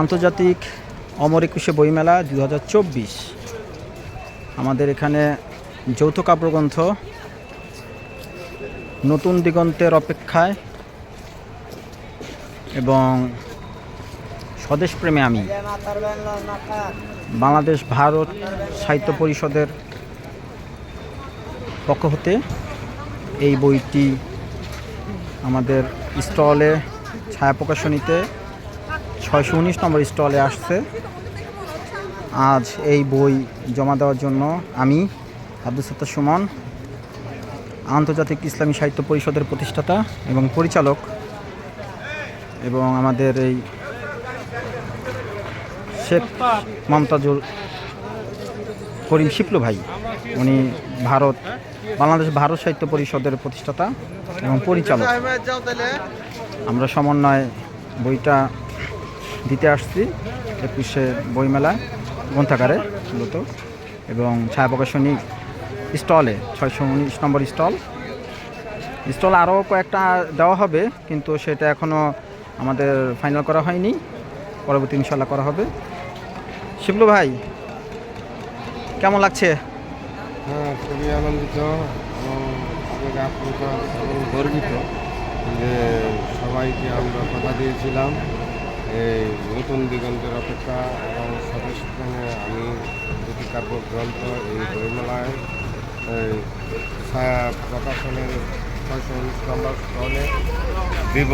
আন্তর্জাতিক অমর একুশে বইমেলা দু হাজার চব্বিশ। আমাদের এখানে যৌথ কাব্যগ্রন্থ নতুন দিগন্তের অপেক্ষায় এবং স্বদেশ প্রেমে আমি। বাংলাদেশ ভারত সাহিত্য পরিষদের পক্ষ হতে এই বইটি আমাদের স্টলে ছায়া প্রকাশনীতে ছয়শো উনিশ নম্বর স্টলে আসছে। আজ এই বই জমা দেওয়ার জন্য আমি আব্দুল সত্তার সুমন, আন্তর্জাতিক ইসলামী সাহিত্য পরিষদের প্রতিষ্ঠাতা এবং পরিচালক এবং আমাদের এই শেখ মমতাজুল করিম শিপলু ভাই। উনি ভারত, বাংলাদেশ ভারত সাহিত্য পরিষদের প্রতিষ্ঠাতা এবং পরিচালক। আমরা সমন্বয় বইটা দিতে আসছি একুশে বইমেলা গ্রন্থাগারে মূলত, এবং ছায়া প্রকাশনী স্টলে, ছয়শো উনিশ নম্বর স্টল। স্টল আরও কয়েকটা দেওয়া হবে, কিন্তু সেটা এখনও আমাদের ফাইনাল করা হয়নি। পরবর্তী ইনশাল্লাহ করা হবে। শিবলু ভাই, কেমন লাগছে? হ্যাঁ খুবই আনন্দিত গর্বিত যে সবাইকে আমরা কথা দিয়েছিলাম। এই নতুন দিগন্তের অপেক্ষা এবং সদস্যখানে আমি দুটি কাব্য গ্রন্থ এই বইমেলায় প্রকাশনের ছয়শো উনিশ নম্বর স্টলে দিব।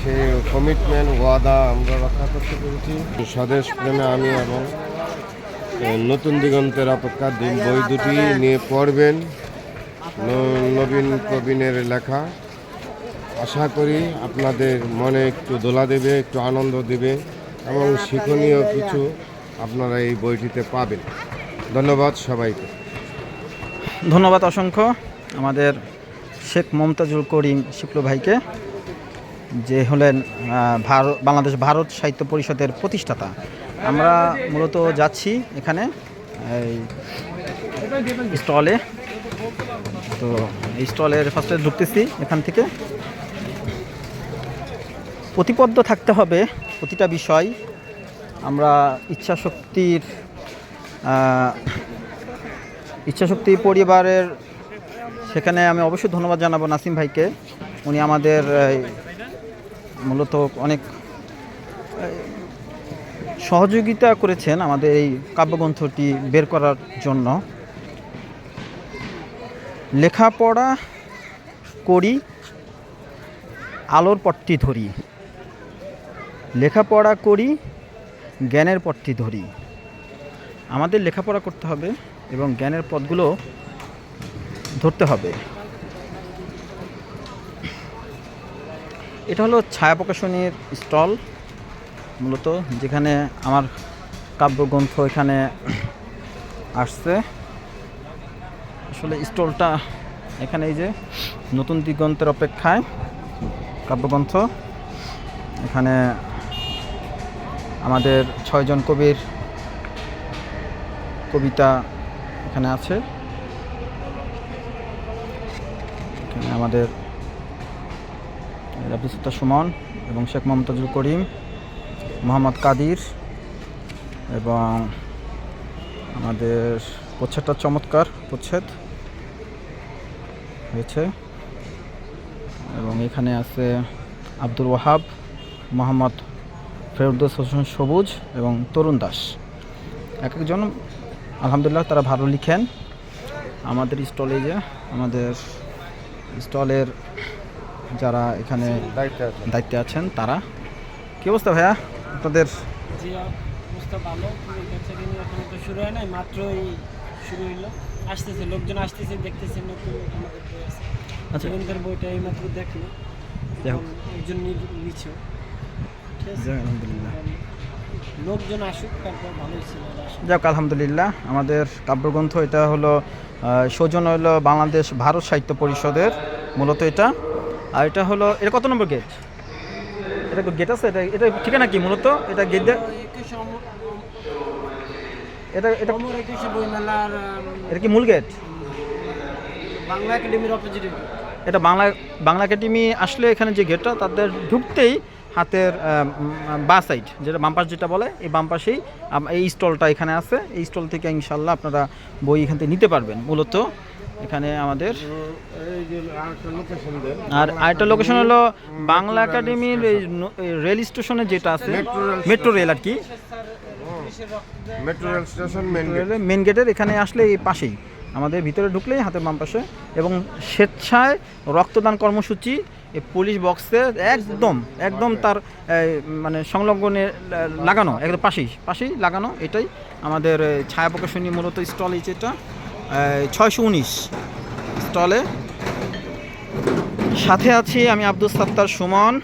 সেই কমিটমেন্ট ওয়াদা আমরা রক্ষা করতে পেরেছি। স্বদেশ প্রেমে আমি এবং নতুন দিগন্তের অপেক্ষা দিন বই দুটি নিয়ে পড়বেন। নবীন প্রবীণের লেখা। আশা করি আপনাদের মনে একটু দোলা দেবে, একটু আনন্দ দেবে এবং শিক্ষণীয় কিছু আপনারা এই বইটিতে পাবেন। ধন্যবাদ সবাইকে। ধন্যবাদ অসংখ্য আমাদের শেখ মমতাজুল করিম শিপলু ভাইকে, যে হলেন ভারত বাংলাদেশ ভারত সাহিত্য পরিষদের প্রতিষ্ঠাতা। আমরা মূলত যাচ্ছি এখানে, এই স্টলে। তো এই স্টলের ফার্স্টে ঢুকতেছি এখান থেকে। প্রতিবদ্ধ থাকতে হবে প্রতিটা বিষয়। আমরা ইচ্ছাশক্তির ইচ্ছাশক্তি পরিবারের, সেখানে আমি অবশ্যই ধন্যবাদ জানাব নাসিম ভাইকে। উনি আমাদের মূলত অনেক সহযোগিতা করেছেন আমাদের এই কাব্যগ্রন্থটি বের করার জন্য। লেখাপড়া করি, আলোর পট্টি ধরি। লেখাপড়া করি, জ্ঞানের পথটি ধরি। আমাদের লেখাপড়া করতে হবে এবং জ্ঞানের পথগুলো ধরতে হবে। এটা হলো ছায়া প্রকাশনীর স্টল, মূলত যেখানে আমার কাব্যগ্রন্থ এখানে আসছে। আসলে স্টলটা এখানে এই যে নতুন দিগন্তের অপেক্ষায় কাব্যগ্রন্থ। এখানে আমাদের ছয়জন কবির কবিতা এখানে আছে। এখানে আমাদের সত্তার সুমন এবং শেখ মমতাজুল করিম, মোহাম্মদ কাদির এবং আমাদের প্রচ্ছেদটা চমৎকার, প্রচ্ছেদ হয়েছে। এবং এখানে আছে আব্দুল ওয়াহাব, মোহাম্মদ ফেরদৌস হোসেন সবুজ এবং তরুণ দাস। এক একজন আলহামদুলিল্লাহ তারা ভালো লিখেন। আমাদের স্টলে যে আমাদের স্টলের যারা এখানে দায়িত্বে দায়িত্বে আছেন তারা। কী অবস্থা ভাইয়া? আপনাদের জি অবস্থা ভালো। কিন্তু বেচা কিনে এখনও তো শুরু হয় নাই মাত্রই শুরু হইল। আসতেছে লোকজন আসতেছে দেখতেছে নতুন আমাদের বই আছে। আচ্ছা। বইটা এই মাত্র দেখল একজন আলহামদুলিল্লাহ। লোকজন আসুক তারপর ভালোই ছিল যাক আলহামদুলিল্লাহ আমাদের কাব্যগ্রন্থ এটা হলো আহ, সৌজন্য হলো বাংলাদেশ ভারত সাহিত্য পরিষদের মূলত এটা। আর এটা হলো এটা কত নম্বর গেট? এটা গেট আছে এটা এটা ঠিকানা কি মূলত? এটা গেট এটা এটা এটা কি মূল গেট? বাংলা একাডেমির অপোজিটে এটা বাংলা বাংলা একাডেমি আসলে এখানে যে গেটটা তাদের ঢুকতেই হাতের বা সাইড যেটা বাম পাশ যেটা বলে এই বাম পাশেই আম- এই স্টলটা এখানে আছে। এই স্টল থেকে ইনশাল্লাহ আপনারা বই এখান থেকে নিতে পারবেন মূলত। এখানে আমাদের আর আরেকটা লোকেশন হলো বাংলা একাডেমির রেল স্টেশনে যেটা আছে মেট্রো রেল আর কি। মেট্রো রেল স্টেশন মেন গেটের এখানে আসলে এই পাশেই। আমাদের ভিতরে ঢুকলেই হাতের বাম পাশে এবং স্বেচ্ছায় রক্তদান কর্মসূচি পুলিশ বক্সে একদম একদম তার মানে সংলগ্নে লাগানো, একদম পাশেই পাশেই লাগানো, এটাই আমাদের ছায়া প্রকাশনী মূলত স্টল এই যেটা ছয়শো উনিশ স্টলে। সাথে আছি আমি আব্দুল সাত্তার সুমন,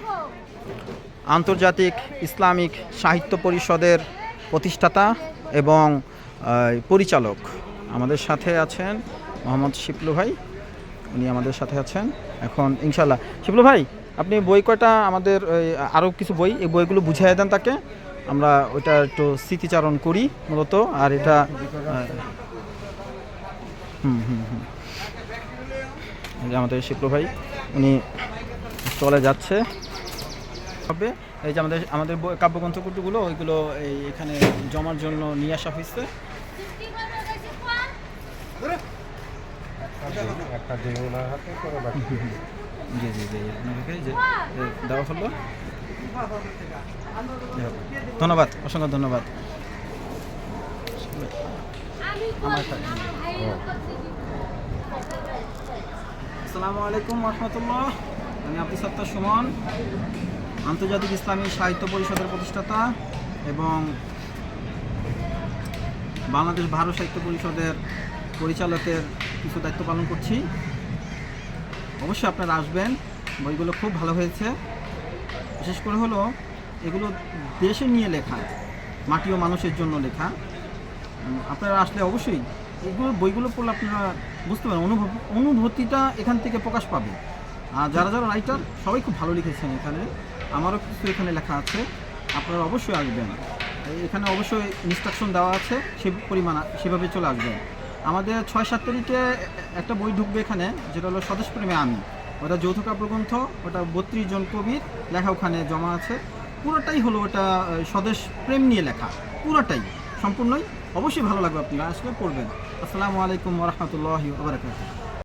আন্তর্জাতিক ইসলামিক সাহিত্য পরিষদের প্রতিষ্ঠাতা এবং পরিচালক। আমাদের সাথে আছেন মোহাম্মদ শিপলু ভাই। উনি আমাদের সাথে আছেন। এখন ইনশাল্লাহ শিপলু ভাই, আপনি বই কয়টা আমাদের আরও কিছু বই? এই বইগুলো বুঝিয়ে দেন তাকে। আমরা ওইটা একটু স্মৃতিচারণ করি মূলত। আর এটা হুম হুম হুম। আমাদের শিপলু ভাই, উনি চলে যাচ্ছে। হবে। এই যে আমাদের আমাদের বই- কাব্যগ্রন্থগুলো ওইগুলো এই এখানে জমার জন্য নিয়ে আসা হয়েছে ধন্যবাদ, অসংখ্য ধন্যবাদ। আসসালামু আলাইকুম রহমতুল্লাহ। আমি আব্দুল সত্তার সুমন, আন্তর্জাতিক ইসলামী সাহিত্য পরিষদের প্রতিষ্ঠাতা এবং বাংলাদেশ ভারত সাহিত্য পরিষদের পরিচালকের কিছু দায়িত্ব পালন করছি। অবশ্যই আপনারা আসবেন, বইগুলো খুব ভালো হয়েছে। বিশেষ করে হলো, এগুলো দেশে নিয়ে লেখা, মাটি ও মানুষের জন্য লেখা। আপনারা আসলে অবশ্যই এগুলো বইগুলো পড়লে আপনারা বুঝতে পারেন, অনুভব, অনুভূতিটা এখান থেকে প্রকাশ পাবে। আর যারা যারা রাইটার, সবাই খুব ভালো লিখেছেন এখানে। আমারও কিছু এখানে লেখা আছে, আপনারা অবশ্যই আসবেন। এখানে অবশ্যই ইনস্ট্রাকশন দেওয়া আছে, সে পরিমাণ, সেভাবে চলে আসবেন। আমাদের ছয় সাত তারিখে একটা বই ঢুকবে এখানে, যেটা হলো স্বদেশ প্রেমে আমি। ওটা যৌথ কাব্যগ্রন্থ, ওটা বত্রিশ জন কবির লেখা ওখানে জমা আছে। পুরোটাই হলো ওটা স্বদেশ প্রেম নিয়ে লেখা, পুরোটাই, সম্পূর্ণই। অবশ্যই ভালো লাগবে আপনারা আসলে পড়বেন। আসসালামু আলাইকুম রহমতুল্লাহ বারকাতুহ।